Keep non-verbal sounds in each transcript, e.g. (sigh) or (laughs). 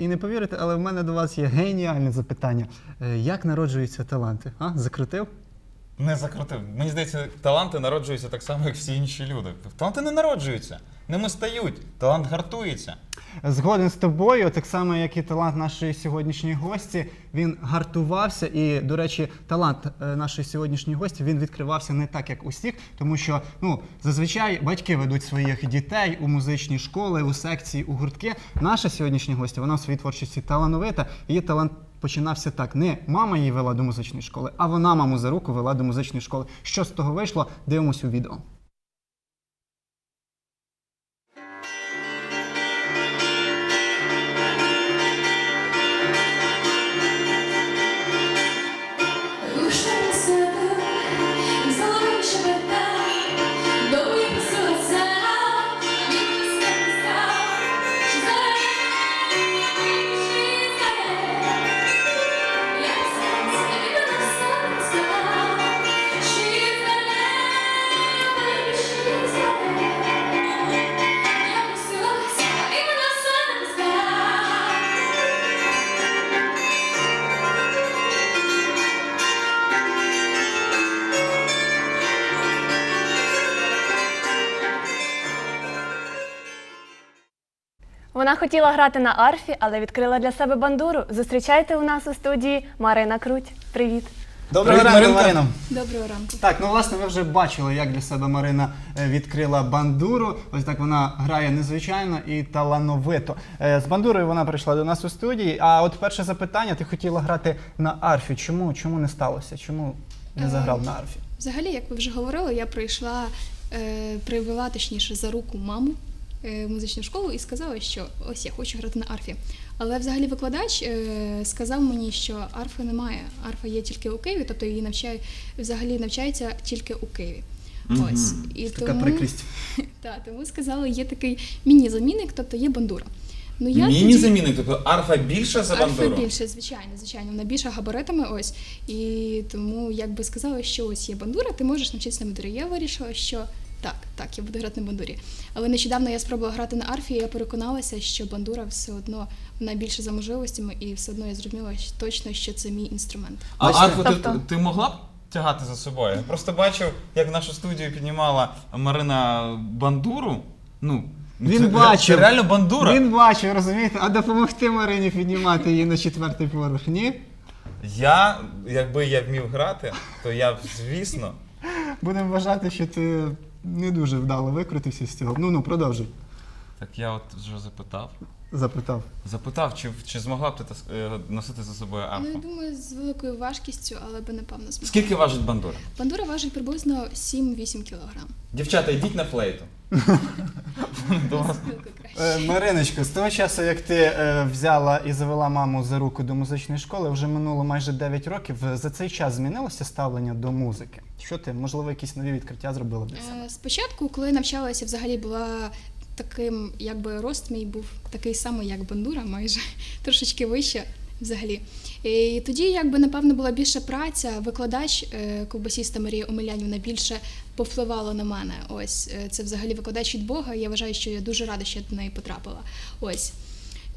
і не повірите, але в мене до вас є геніальне запитання. Е, Як народжуються таланти? А? Закрутив? Не закрутив. Мені здається, таланти народжуються так само, як всі інші люди. Таланти не народжуються, ними стають. Талант гартується. Згоден з тобою, так само, як і талант нашої сьогоднішньої гості. Він гартувався, і, до речі, талант е, нашої сьогоднішньої гості він відкривався не так, як усіх, тому що ну зазвичай батьки ведуть своїх дітей у музичні школи, у секції, у гуртки. Наша сьогоднішня гостя, вона в своїй творчості талановита. Її талант починався так: не мама її вела до музичної школи, а вона маму за руку вела до музичної школи. Що з того вийшло? Дивимось у відео. Хотіла грати на арфі, але відкрила для себе бандуру. Зустрічайте у нас у студії Марина Круть. Привіт. Доброго Привіт, ранку, Маринка. Марина. Доброго ранку. Так, ну власне, ви вже бачили, як для себе Марина е, відкрила бандуру. Ось так вона грає незвичайно і талановито. Е, З бандурою вона прийшла до нас у студії. А от перше запитання: ти хотіла грати на арфі. Чому? Чому не сталося? Чому не Е, заграв на арфі? Взагалі, як ви вже говорили, я прийшла, е, привела точніше за руку маму музичну школу і сказала, що ось я хочу грати на арфі. Але взагалі викладач е, сказав мені, що арфи немає. Арфа є тільки у Києві, тобто її навчає, взагалі навчається тільки у Києві. Ось. І Така прикрість. (laughs) Та, тому сказали, є такий міні-замінник, тобто є бандура. Ну, я Міні-замінник, тобто арфа більша за Арфа бандуру? більше, звичайно, звичайно. Вона більше габаритами ось. І тому якби сказали, що ось є бандура, ти можеш навчитися на бандурі. Я вирішила, що так, так, я буду грати на бандурі. Але нещодавно я спробувала грати на арфі, і я переконалася, що бандура все одно вона більше за можливостями, і все одно я зрозуміла що- точно, що це мій інструмент. А Бачите? арфу ти, Тобто? ти могла б тягати за собою? Я просто бачив, як в нашу студію піднімала Марина бандуру. Ну, Він це, бачив. Це реально бандура. Він бачив, розумієте, а допомогти Марині піднімати її на четвертий поверх. Ні? Я, якби я вмів грати, то я б, звісно. Будемо вважати, що ти не дуже вдало викрутився з цього. Ну ну продовжуй. Так я от вже запитав. Запитав. Запитав, чи, чи змогла б ти тас- е, носити за собою Ну, я арфу? думаю, з великою важкістю, але би напевно змогла. Скільки важить бандура? Бандура важить приблизно 7-8 кілограм. Дівчата, йдіть на флейту. Е, Мариночко, з того часу, як ти е, взяла і завела маму за руку до музичної школи, вже минуло майже 9 років. За цей час змінилося ставлення до музики? Що ти, можливо, якісь нові відкриття зробила для себе? Е, Спочатку, коли навчалася, взагалі була таким, якби рост мій був такий самий, як бандура, майже (laughs) трошечки вище взагалі. І тоді, якби напевно, була більша праця. Викладач е, ковбасіста Марія Омелянівна більше повпливала на мене. Ось е, це взагалі викладач від Бога. Я вважаю, що я дуже рада, що я до неї потрапила. Ось.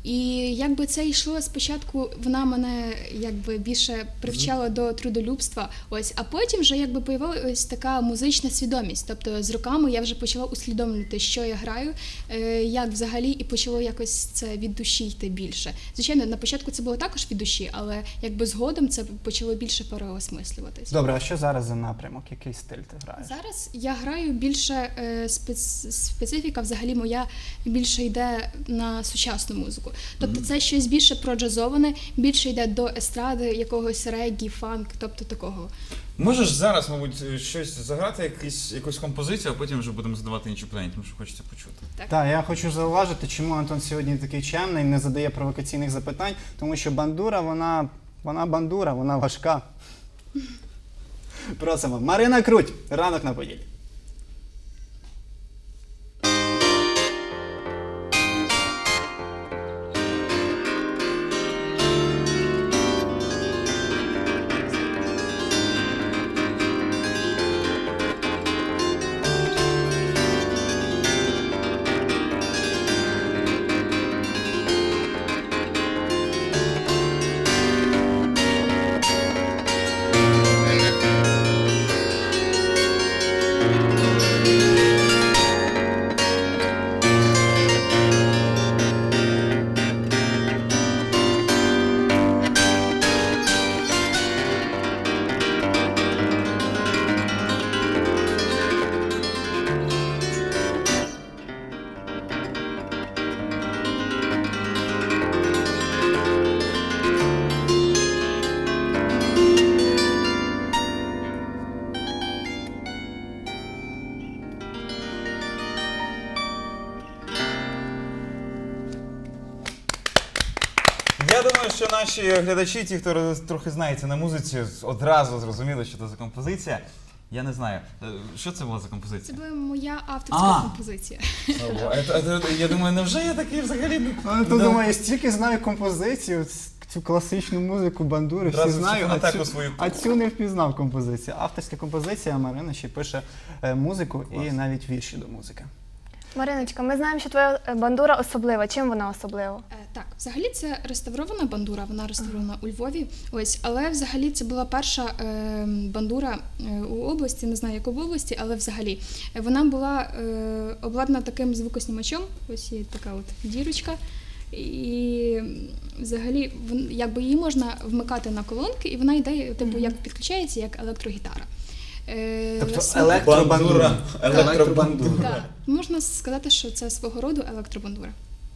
І якби це йшло спочатку, вона мене якби більше привчала до трудолюбства. Ось, а потім вже якби появилась така музична свідомість. Тобто з роками я вже почала усвідомлювати, що я граю, е, як взагалі, і почало якось це від душі йти більше. Звичайно, на початку це було також від душі, але якби згодом це почало більше переосмислюватись. Добре, а що зараз за напрямок? Який стиль ти граєш? Зараз я граю більше е, спец- специфіка, взагалі моя більше йде на сучасну музику. Тобто це щось більше проджазоване, більше йде до естради, якогось регі, фанк, тобто такого. Можеш зараз, мабуть, щось заграти, якісь, якусь композицію, а потім вже будемо задавати інші питання, тому що хочеться почути. Так, я хочу зауважити, чому Антон сьогодні такий чемний, не задає провокаційних запитань, тому що бандура, вона, вона бандура, вона важка. (laughs) Просимо. Марина Круть, ранок на поділі. Я думаю, що наші глядачі, ті, хто роз- трохи знається на музиці, одразу зрозуміли, що це за композиція. Я не знаю, е, що це була за Це композиція? була моя авторська А. композиція. Ого, а це- а це- Я думаю, невже я такий взагалі? не- Ну, то думаю, я стільки знаю композицію, ц- цю класичну музику бандури, всі Одразу знаю, а фонотеку цю, свою. а цю не впізнав композицію. Авторська композиція Марина ще пише е, музику і навіть вірші до музики. Мариночка, ми знаємо, що твоя е, бандура особлива. Чим вона особлива? Так, взагалі це реставрована бандура, вона реставрована у Львові. Ось, але взагалі це була перша е, бандура е, у області, не знаю, яку в області, але взагалі Е, вона була е, обладнана таким звукоснімачом. Ось є така от дірочка. І взагалі якби її можна вмикати на колонки, і вона йде, типу, як підключається, як електрогітара. Е, Тобто електробандура. Електробандура. Так, можна сказати, що це свого роду електробандура.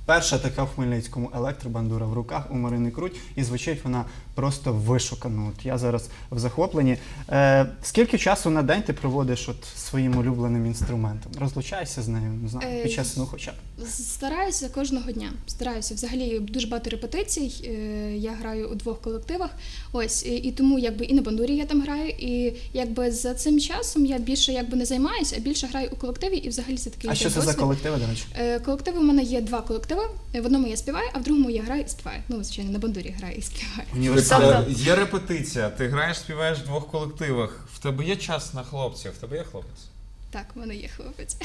Перша така в Хмельницькому електробандура в руках у Марини Круть, і звучить вона просто вишукано. От я зараз в захопленні. Е, скільки часу на день ти проводиш от своїм улюбленим інструментом? Розлучаєшся з нею, не знаю, Е, під час сну хоча б. Стараюся кожного дня. Стараюся. Взагалі дуже багато репетицій. е, Я граю у двох колективах. Ось і, і тому якби і на бандурі я там граю. І якби за цим часом я більше якби не займаюся, а більше граю у колективі. І взагалі це такий А що це за колективи, до речі? Е, Колективи у мене є два колективи. В одному я співаю, а в другому я граю і співаю. Ну, звичайно, на бандурі граю і співаю. Університет. Тобто- Є репетиція, ти граєш, співаєш в двох колективах. В тебе є час на хлопців, в тебе є хлопець. Так, в мене є хлопець.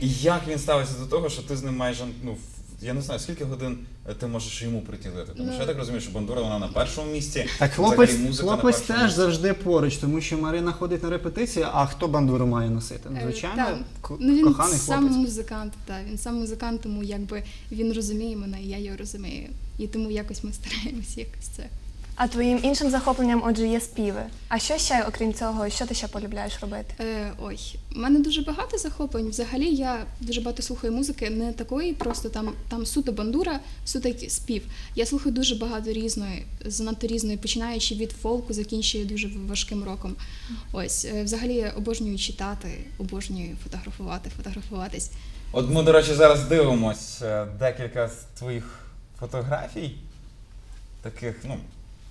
І як він ставиться до того, що ти з ним майже ну в- я не знаю, скільки годин е, ти можеш йому приділити. Тому Ну. що я так розумію, що бандура вона на першому місці. Так, взагалі хлопець, музика на хлопець першому теж місці. завжди поруч, тому що Марина ходить на репетиції, а хто бандуру має носити? Ну, Е, Звичайно, так. ко- Ну він коханий сам хлопець. музикант, та він сам музикант, тому якби він розуміє мене, і я його розумію. І тому якось ми стараємось якось це. А твоїм іншим захопленням, отже, є співи. А що ще, окрім цього, що ти ще полюбляєш робити? Е, ой, у мене дуже багато захоплень. Взагалі я дуже багато слухаю музики, не такої, просто там, там суто бандура, суто спів. Я слухаю дуже багато різної, занадто різної, починаючи від фолку, закінчуючи дуже важким роком. Ось, е, взагалі я обожнюю читати, обожнюю фотографувати, фотографуватись. От ми, до речі, зараз дивимось е, декілька з твоїх фотографій. Таких, ну,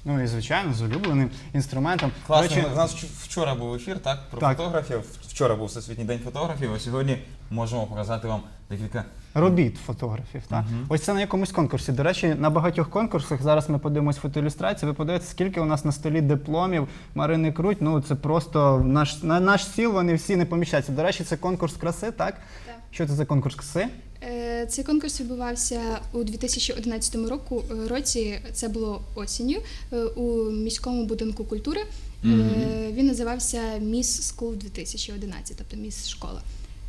Ну і звичайно, з улюбленим інструментом. До класно. речі, У нас вч- вчора був ефір, так? Про Так. фотографів. Вчора був Всесвітній день фотографів, а сьогодні можемо показати вам декілька. робіт фотографів. Так? Мгм. Ось це на якомусь конкурсі. До речі, на багатьох конкурсах зараз ми подивимось фотоілюстрації. Ви подивитесь, скільки у нас на столі дипломів Марини Круть. Ну це просто наш на наш стіл вони всі не поміщаються. До речі, це конкурс краси, так? Так. Що це за конкурс краси? Е, Цей конкурс відбувався у 2011 року, е, році. Це було осінню е, у міському будинку культури. Е, Мгм. Він називався Міс Скул 2011, тобто Міс Школа.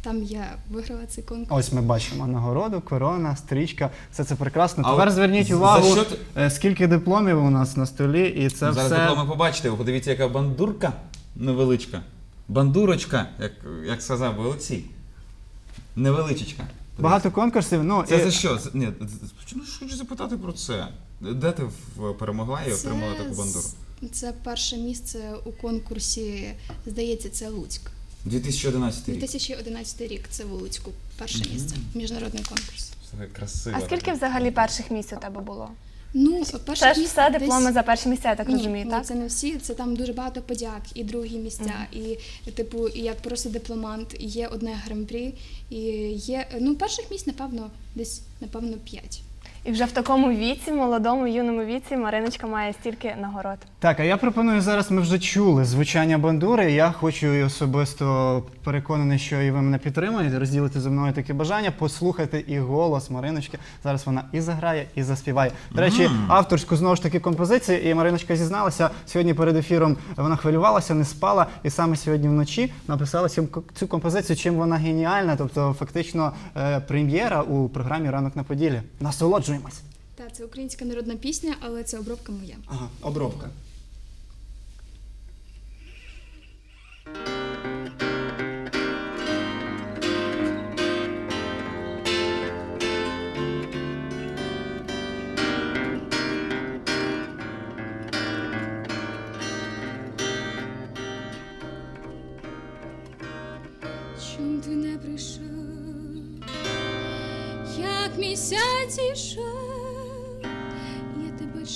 Там я виграла цей конкурс. Ось ми бачимо нагороду, корона, стрічка. Все це прекрасно. А Тепер от зверніть за увагу, що ти- скільки дипломів у нас на столі, і це Зараз все. дипломи побачите, ви подивіться, яка бандурка невеличка. Бандурочка, як, як сказав би Олексій. Невеличечка. Багато конкурсів. Ну, Це і... за що? Це- Ні, ну, хочу запитати про це. Де ти в- перемогла і отримала таку бандуру? Це перше місце у конкурсі, здається, це Луцьк. 2011 рік. 2011 рік це в Луцьку. Перше місце. Міжнародний конкурс. Це красиво. А скільки взагалі перших місць у тебе було? Ну, перше Це ж місце все десь- дипломи за перші місця, я так розумію, ні, так? Це не всі, це там дуже багато подяк, і другі місця, і типу, і як просто дипломант, і є одне гран-прі, і є ну перших місць, напевно, десь напевно п'ять. І вже в такому віці, молодому, юному віці, Мариночка має стільки нагород. Так, а я пропоную зараз. Ми вже чули звучання бандури. Я хочу і особисто переконаний, що і ви мене підтримуєте, розділити зі мною таке бажання, послухати і голос Мариночки. Зараз вона і заграє, і заспіває. До речі, авторську знову ж таки композицію. І Мариночка зізналася сьогодні перед ефіром. Вона хвилювалася, не спала, і саме сьогодні вночі написала цю, композицію. Чим вона геніальна, тобто фактично е, прем'єра у програмі Ранок на Поділі. Насолоджуємось. Та це українська народна пісня, але це обробка моя. Ага, обробка. Місяць ішов, я тебе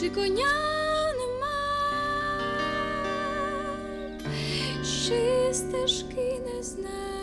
Чи коня нема, чи стежки не зна,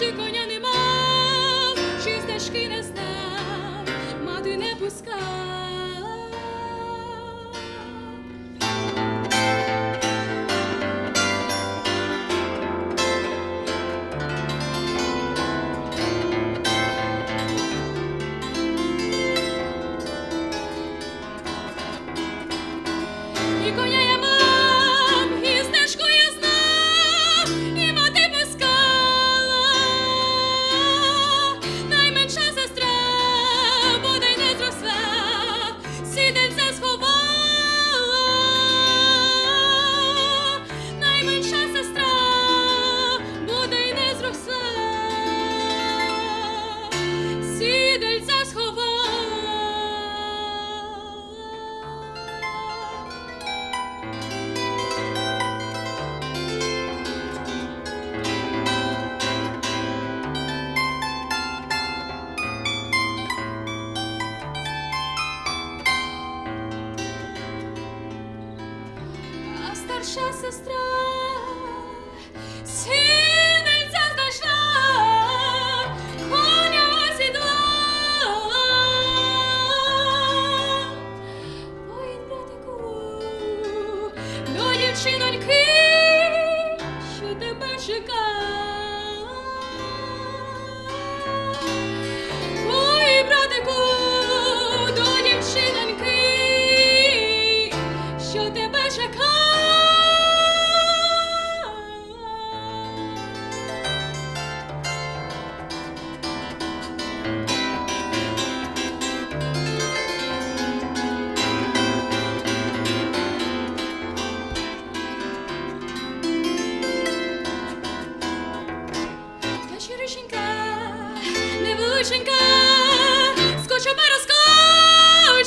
чи коня не мав, чи стежки не знав, мати не пускала. А старша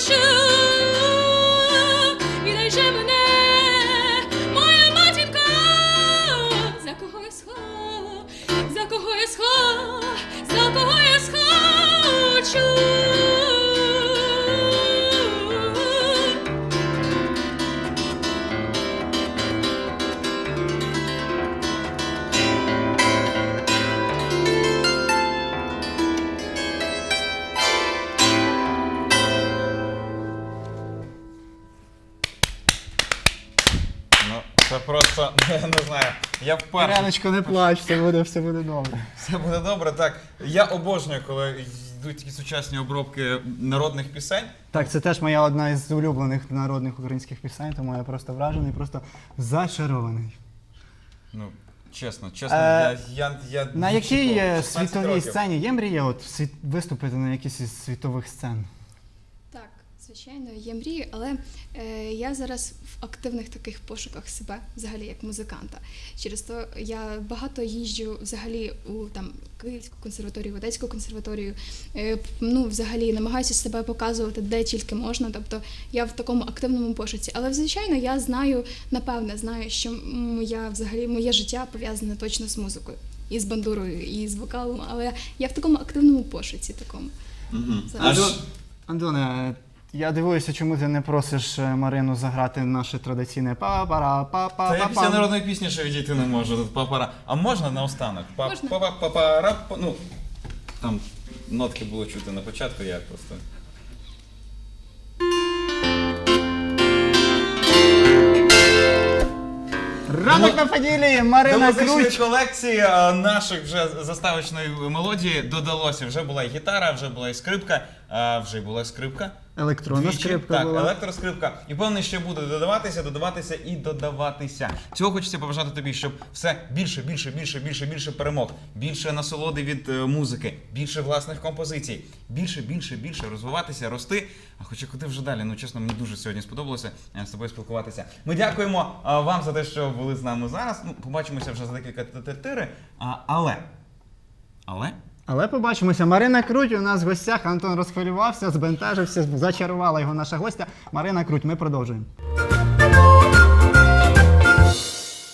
shoot. Це просто, (laughs) я не знаю. Я вперше. Іреночко, не плач, все буде, все буде добре. Все буде добре. Так, я обожнюю, коли йдуть такі сучасні обробки народних пісень. Так, це теж моя одна із улюблених народних українських пісень, тому я просто вражений, просто зачарований. Ну, чесно, чесно, Е, я, я, я На якій е, 16 світовій років. сцені є мрія от світ- виступити на якійсь із світових сцен? Звичайно, є мрії, але е, я зараз в активних таких пошуках себе, взагалі як музиканта. Через то я багато їжджу взагалі у там Київську консерваторію, Одеську консерваторію. Е, ну, взагалі намагаюся себе показувати де тільки можна. Тобто я в такому активному пошуці. Але звичайно, я знаю, напевне, знаю, що м, я взагалі моє життя пов'язане точно з музикою. І з бандурою, і з вокалом, але я в такому активному пошуці такому. Зараз. Аж- Антоне, Я дивуюся, чому ти не просиш е, Марину заграти наше традиційне па-пара па па Та я па після па народної пісні ще відійти не можу. Тут папара. А можна наостанок? Па- Можна. па- па- папара, па- Ну, там нотки було чути на початку, я просто. Ранок на поділі! До Марина музичної Круч! колекції е, наших вже заставочної мелодії додалося. Вже була і гітара, вже була і скрипка, а вже й була скрипка. Електронна Двічі. скрипка так, була. електроскрипка. І певно, ще буде додаватися, додаватися і додаватися. Цього хочеться побажати тобі, щоб все більше, більше, більше, більше, більше перемог, більше насолоди від е, музики, більше власних композицій, більше, більше, більше розвиватися, рости. А хоча куди вже далі? Ну чесно, мені дуже сьогодні сподобалося е, з тобою спілкуватися. Ми дякуємо е, вам за те, що були з нами зараз. Ну, побачимося вже за декілька тетири. А, але. Але. Але побачимося. Марина Круть у нас в гостях. Антон розхвилювався, збентежився, зачарувала його наша гостя. Марина Круть, ми продовжуємо.